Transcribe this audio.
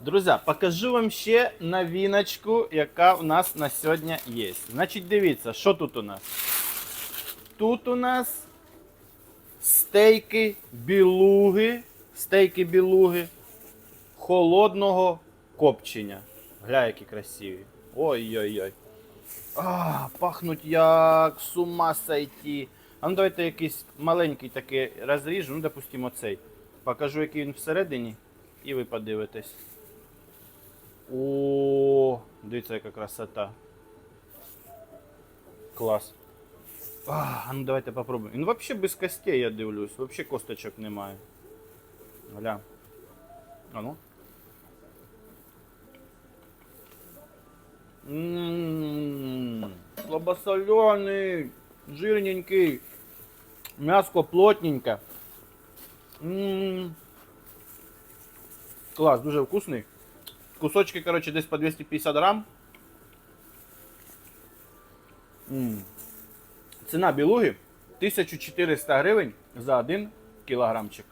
Друзі, покажу вам ще новиночку, яка у нас на сьогодні є. Значить, дивіться, що тут у нас? Тут у нас стейки білуги, стейки білуги холодного копчення. Гля, які красиві. Ой-ой-ой. А, пахнуть як з ума сойти. А ну давайте якийсь маленький такий розріжу, ну, допустимо, оцей. Покажу, який він всередині, і ви подивитесь. О, дивіться, яка красота. Клас. А, ну давайте попробуємо. Він взагалі без костей, я дивлюсь. Взагалі косточок немає. Гля. А ну. Ммм, слабосоленый, жирненький, мяско плотненьке. Ммм. Клас, дуже вкусний. Кусочки, короче, десь по 250 грам. М. Ціна білуги 1400 гривень за один кілограмчик.